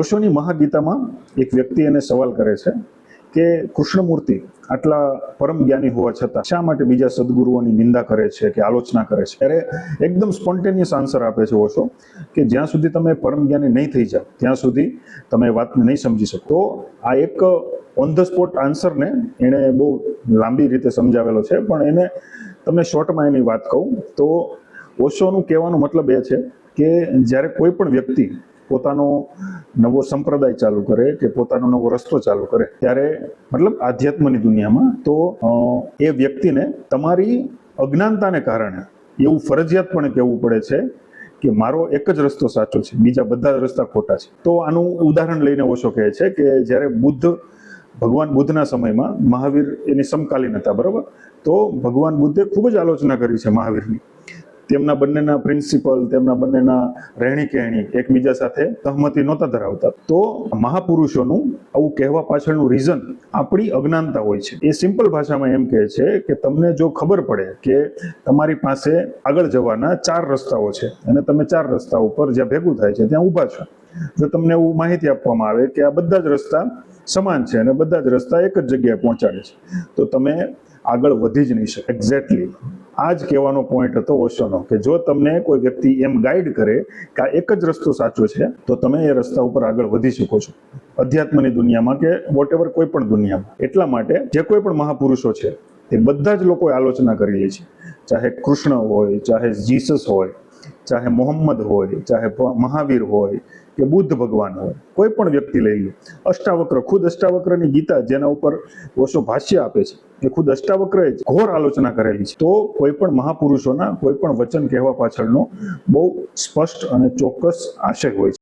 ઓશોની મહાગીતામાં એક વ્યક્તિ એને સવાલ કરે છે કે કૃષ્ણમૂર્તિ આટલા પરમ જ્ઞાની હોવા છતાં શા માટે બીજા સદગુરુઓની નિંદા કરે છે કે આલોચના કરે છે? ત્યારે એકદમ સ્પોન્ટેનિયસ આન્સર આપે છે ઓશો કે જ્યાં સુધી તમે પરમ જ્ઞાની નહીં થઈ જાઓ, ત્યાં સુધી તમે વાતને નહીં સમજી શકો. તો આ એક ઓન ધ સ્પોટ આન્સરને એણે બહુ લાંબી રીતે સમજાવેલો છે, પણ એને તમને શોર્ટમાં એની વાત કહું. તો ઓશોનું કહેવાનો મતલબ એ છે કે જ્યારે કોઈ પણ વ્યક્તિ પોતાનો નવો સંપ્રદાય ચાલુ કરે કે પોતાનો નવો રસ્તો ચાલુ કરે, ત્યારે મતલબ આધ્યાત્મની દુનિયામાં તો એ વ્યક્તિને તમારી અજ્ઞાનતાને કારણે એવું ફરજિયાતપણે કહેવું પડે છે કે મારો એક જ રસ્તો સાચો છે, બીજા બધા જ રસ્તા ખોટા છે. તો આનું ઉદાહરણ લઈને ઓશો કહે છે કે જ્યારે બુદ્ધ, ભગવાન બુદ્ધના સમયમાં મહાવીર એની સમકાલીન હતા, બરાબર? તો ભગવાન બુદ્ધે ખૂબ જ આલોચના કરી છે મહાવીરની. તેમના બંનેના પ્રિન્સિપલ તેમના બંનેના રહેણી કહેણી એકબીજા સાથે સહમતિ નહોતા ધરાવતા. તો મહાપુરુષોનું આવું કહેવા પાછળનું રીઝન આપણી અજ્ઞાનતા હોય છે. એ સિમ્પલ ભાષામાં એમ કહે છે કે તમને જો ખબર પડે કે તમારી પાસે આગળ જવાના ચાર રસ્તાઓ છે અને તમે ચાર રસ્તા ઉપર જ્યાં ભેગું થાય છે ત્યાં ઊભા છો. જો તમને એવું માહિતી આપવામાં આવે કે આ બધા જ રસ્તા સમાન છે અને બધા જ રસ્તા એક જ જગ્યાએ પહોંચાડે છે, તો તમે આગળ વધી જ નહીં શકો. એક્ઝેક્ટલી આ જ કહેવાનો પોઈન્ટ હતો ઓશોનો કે જો તમને કોઈ વ્યક્તિ એમ ગાઈડ કરે કે આ એક જ રસ્તો સાચો છે, તો તમે એ રસ્તા ઉપર આગળ વધી શકો છો. અધ્યાત્મની દુનિયામાં કે વોટ એવર કોઈ પણ દુનિયામાં. એટલા માટે જે કોઈ પણ મહાપુરુષો છે તે બધા જ લોકોએ આલોચના કરેલી છે. ચાહે કૃષ્ણ હોય, ચાહે જીસસ હોય, ચાહે મોહમ્મદ હોય, ચાહે મહાવીર હોય કે બુદ્ધ ભગવાન હોય, કોઈ પણ વ્યક્તિ લઈ લો. અષ્ટાવક્ર, ખુદ અષ્ટાવક્રની ગીતા જેના ઉપર ઓશો ભાષ્ય આપે છે એ ખુદ અષ્ટાવક્રએ ઘોર આલોચના કરેલી છે. તો કોઈ પણ મહાપુરુષોના કોઈ પણ વચન કહેવા પાછળનો બહુ સ્પષ્ટ અને ચોક્કસ આશય હોય છે.